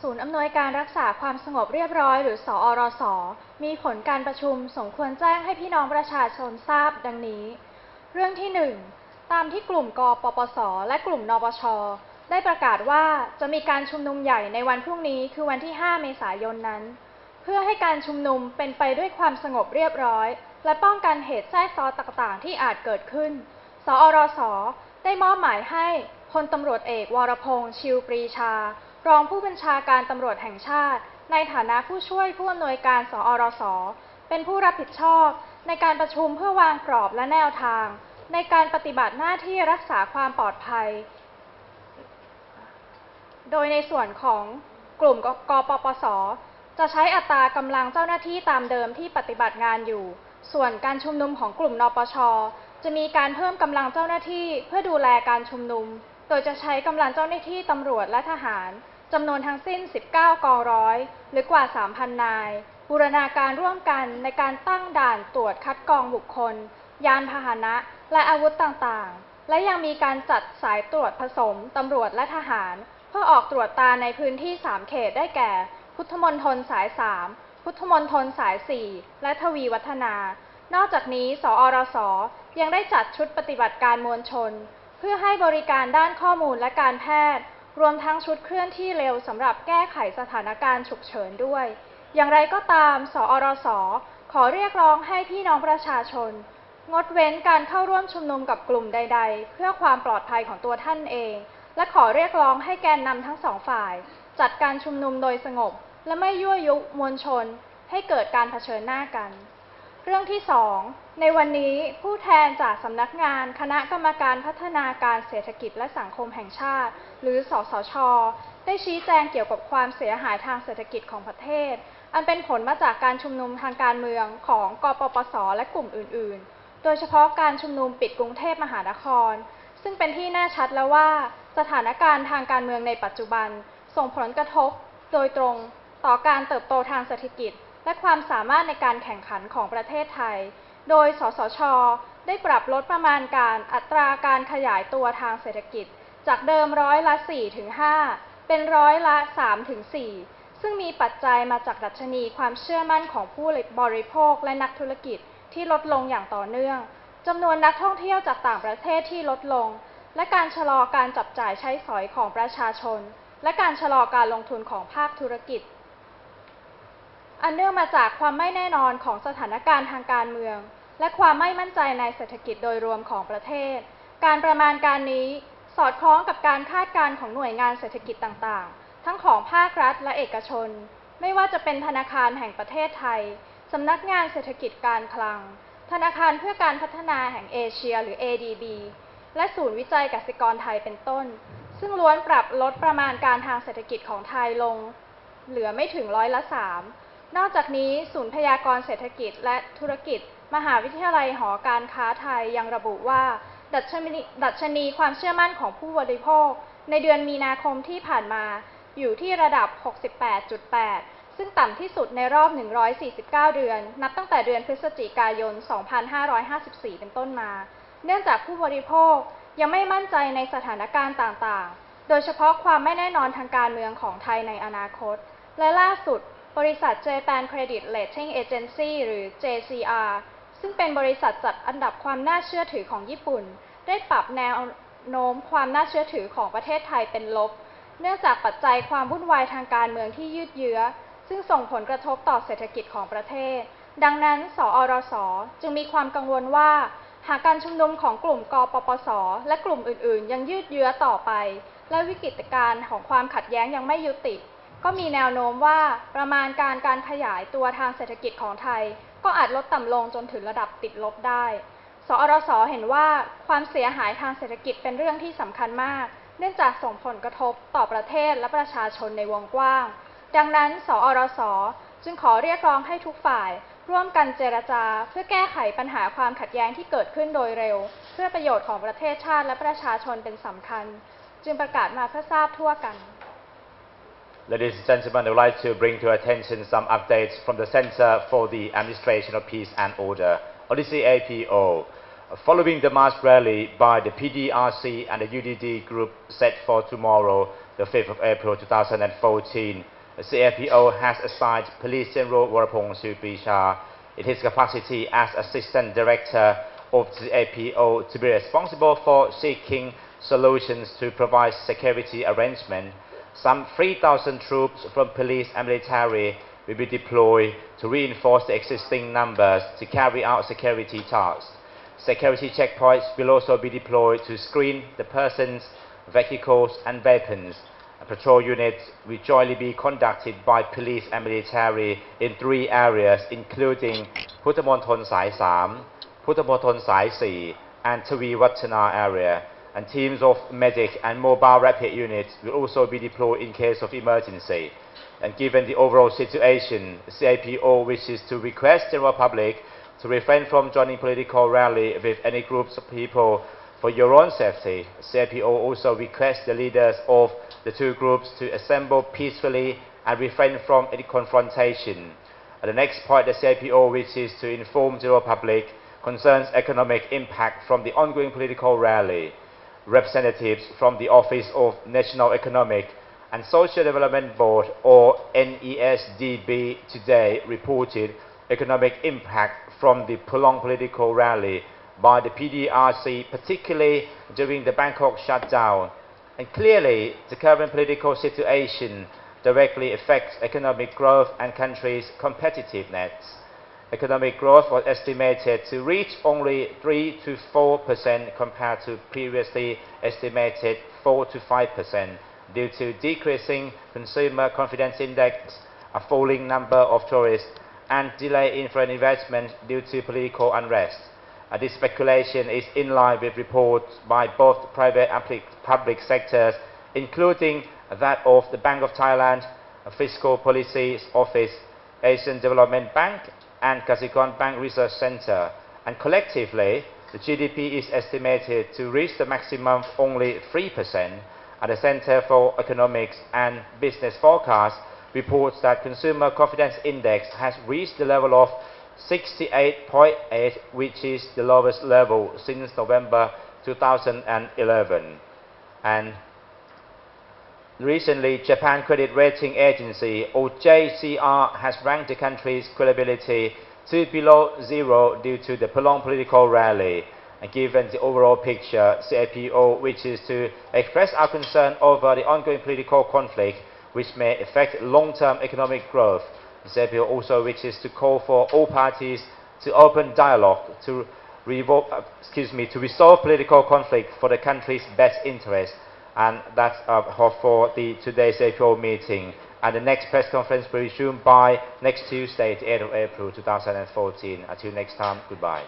ศูนย์อำนวยการรักษาความสงบเรียบร้อยหรือสอรส มีผลการประชุมสมควรแจ้งให้พี่น้องประชาชนทราบดังนี้ เรื่องที่ 1 ตามที่กลุ่มกปปส และกลุ่มนปช ได้ประกาศว่าจะมีการชุมนุมใหญ่ในวันพรุ่งนี้คือวันที่ 5 เมษายนนั้น เพื่อให้การชุมนุมเป็นไปด้วยความสงบเรียบร้อย และป้องกันเหตุแทรกซ้อนต่างๆ ที่อาจเกิดขึ้น สอรส ได้มอบหมายให้พลตำรวจเอกวรพงษ์ชิวปรีชา รองผู้บัญชาการตำรวจแห่งชาติ ในฐานะผู้ช่วยผู้อำนวยการ สอรส เป็นผู้รับผิดชอบ ในการประชุมเพื่อวางกรอบและแนวทาง ในการปฏิบัติหน้าที่รักษาความปลอดภัย โดยในส่วนของกลุ่มกปปส จะใช้อัตรากำลังเจ้าหน้าที่ตามเดิมที่ปฏิบัติงานอยู่ ส่วนการชุมนุมของกลุ่มนปช จะมีการเพิ่มกำลังเจ้าหน้าที่เพื่อดูแลการชุมนุม โดยจะใช้กำลังเจ้าหน้าที่ตำรวจและทหาร จำนวนทั้งสิ้น 19 กองร้อย หรือกว่า 3,000 นาย บูรณาการร่วมกันในการตั้งด่านตรวจคัดกรองบุคคล ยานพาหนะ และอาวุธต่างๆ และยังมีการจัดสายตรวจผสมตำรวจและทหาร เพื่อออกตรวจตาในพื้นที่ 3 เขตได้แก่ พุทธมณฑลสาย 3 พุทธมณฑลสาย 4 และทวีวัฒนา นอกจากนี้ สอรส ยังได้จัดชุดปฏิบัติการมวลชน เพื่อให้บริการด้านข้อมูลและการแพทย์ รวมทั้งชุดเคลื่อนที่เร็วสำหรับแก้ไขสถานการณ์ฉุกเฉินด้วย อย่างไรก็ตาม สอรส ขอเรียกร้องให้พี่น้องประชาชน งดเว้นการเข้าร่วมชุมนุมกับกลุ่มใด ๆ เพื่อความปลอดภัยของตัวท่านเอง และขอเรียกร้องให้แกนนำทั้งสองฝ่าย จัดการชุมนุมโดยสงบ และไม่ยั่วยุมวลชน ให้เกิดการเผชิญหน้ากัน เรื่องที่ 2 ในวันนี้ผู้แทนจากสำนักงานคณะกรรมการพัฒนาการเศรษฐกิจและสังคมแห่งชาติ หรือ สสช ได้ชี้แจงเกี่ยวกับความเสียหายทางเศรษฐกิจของประเทศ อันเป็นผลมาจากการชุมนุมทางการเมืองของกปปส และกลุ่มอื่น ๆ โดยเฉพาะการชุมนุมปิดกรุงเทพมหานคร ซึ่งเป็นที่แน่ชัดแล้วว่า สถานการณ์ทางการเมืองในปัจจุบัน ส่งผลกระทบ โดยตรงต่อการเติบโตทางเศรษฐกิจ และความสามารถในการแข่งขันของประเทศไทย โดย สสช ได้ปรับลดประมาณการอัตราการขยายตัวทางเศรษฐกิจ จากเดิมร้อยละ4ถึง5เป็นร้อยละ3ถึง4ซึ่งมีปัจจัยมาจากดัชนีความเชื่อมั่นของผู้บริโภคและนักธุรกิจที่ลดลงอย่างต่อเนื่องจำนวนนักท่องเที่ยวจากต่างประเทศที่ลดลง และการชะลอการจับจ่ายใช้สอยของประชาชน และการชะลอการลงทุนของภาคธุรกิจ อันเนื่องมาจากความไม่แน่นอนของสถานการณ์ทางการเมือง และความไม่มั่นใจในเศรษฐกิจโดยรวมของประเทศ การประมาณการนี้สอดคล้องกับการคาดการณ์ของหน่วยงานเศรษฐกิจต่างๆ ทั้งของภาครัฐและเอกชน ไม่ว่าจะเป็นธนาคารแห่งประเทศไทย สำนักงานเศรษฐกิจการคลัง ธนาคารเพื่อการพัฒนาแห่งเอเชียหรือ ADB และศูนย์วิจัยกสิกรไทยเป็นต้น ซึ่งล้วนปรับลดประมาณการทางเศรษฐกิจของไทยลง เหลือไม่ถึงร้อยละสาม นอกจากนี้ศูนย์พยากรณ์เศรษฐกิจและธุรกิจ มหาวิทยาลัยหอการค้าไทยยังระบุว่า ดัชนีดัชนีความเชื่อมั่นของผู้บริโภค ในเดือนมีนาคมที่ผ่านมา อยู่ที่ระดับ 68.8 ซึ่งต่ำที่สุดในรอบ 149 เดือน นับตั้งแต่เดือนพฤศจิกายน 2554 เป็นต้นมา เนื่องจากผู้บริโภคยังไม่มั่นใจในสถานการณ์ต่างๆ โดยเฉพาะความไม่แน่นอนทางการเมืองของไทยในอนาคต และล่าสุด บริษัท Japan Credit Rating Agency หรือ JCR ซึ่งเป็นบริษัทจัดอันดับความน่าเชื่อถือของญี่ปุ่น ได้ปรับแนวโน้มความน่าเชื่อถือของประเทศไทยเป็นลบ เนื่องจากปัจจัยความวุ่นวายทางการเมืองที่ยืดเยื้อ ซึ่งส่งผลกระทบต่อเศรษฐกิจของประเทศ ดังนั้น สอรส จึงมีความกังวลว่า หากการชุมนุมของกลุ่มกปปส และกลุ่มอื่น ๆ ยังยืดเยื้อต่อไป และวิกฤตการณ์ของความขัดแย้งยังไม่ยุติ ก็มีแนวโน้มว่าประมาณการการขยายตัวทางเศรษฐกิจของไทย ก็อาจลดต่ำลงจนถึงระดับติดลบได้ สอรสเห็นว่าความเสียหายทางเศรษฐกิจเป็นเรื่องที่สำคัญมาก เนื่องจากส่งผลกระทบต่อประเทศและประชาชนในวงกว้าง ดังนั้น สอรสจึงขอเรียกร้องให้ทุกฝ่าย ร่วมกันเจรจา เพื่อแก้ไขปัญหาความขัดแย้งที่เกิดขึ้นโดยเร็ว เพื่อประโยชน์ของประเทศชาติและประชาชนเป็นสำคัญ จึงประกาศมาเพื่อทราบทั่วกัน Ladies and gentlemen, I would like to bring to your attention some updates from the Center for the Administration of Peace and Order, or the CAPO. Following the mass rally by the PDRC and the UDD group set for tomorrow, the 5th of April 2014, the CAPO has assigned Police General Warapong Supisha in his capacity as Assistant Director of the CAPO to be responsible for seeking solutions to provide security arrangement some 3,000 troops from police and military will be deployed to reinforce the existing numbers to carry out security tasks. Security checkpoints will also be deployed to screen the persons, vehicles and weapons. A patrol units will jointly be conducted by police and military in three areas including Puttamonton Sai 3, Puttamonton Sai 4 and Tavi Watana area. And teams of medic and mobile rapid units will also be deployed in case of emergency. And given the overall situation, CIPO wishes to request general public to refrain from joining political rally with any groups of people for your own safety. CIPO also requests the leaders of the two groups to assemble peacefully and refrain from any confrontation. And the next point, the CIPO wishes to inform general public concerns economic impact from the ongoing political rally. Representatives from the Office of National Economic and Social Development Board or NESDB today reported economic impact from the prolonged political rally by the PDRC, particularly during the Bangkok shutdown. And clearly, the current political situation directly affects economic growth and country's competitiveness. Economic growth was estimated to reach only 3 to 4 percent compared to previously estimated 4 to 5 percent due to decreasing consumer confidence index, a falling number of tourists, and delay in foreign investment due to political unrest. Uh, this speculation is in line with reports by both private and public sectors, including that of the Bank of Thailand, Fiscal Policy Office, Asian Development Bank, and Kasikorn Bank Research Center. And collectively, the GDP is estimated to reach the maximum only 3%. And the Center for Economics and Business Forecast reports that consumer confidence index has reached the level of 68.8, which is the lowest level since November 2011. And recently, Japan Credit Rating Agency, or JCR, has ranked the country's credibility to below zero due to the prolonged political rally. And given the overall picture, CAPO wishes to express our concern over the ongoing political conflict which may affect long-term economic growth. CAPO also wishes to call for all parties to open dialogue to, uh, excuse me, to resolve political conflict for the country's best interest. And that's uh, for the today's CAPO meeting. And the next press conference will resume by next Tuesday, the 8th of April 2014. Until next time, goodbye.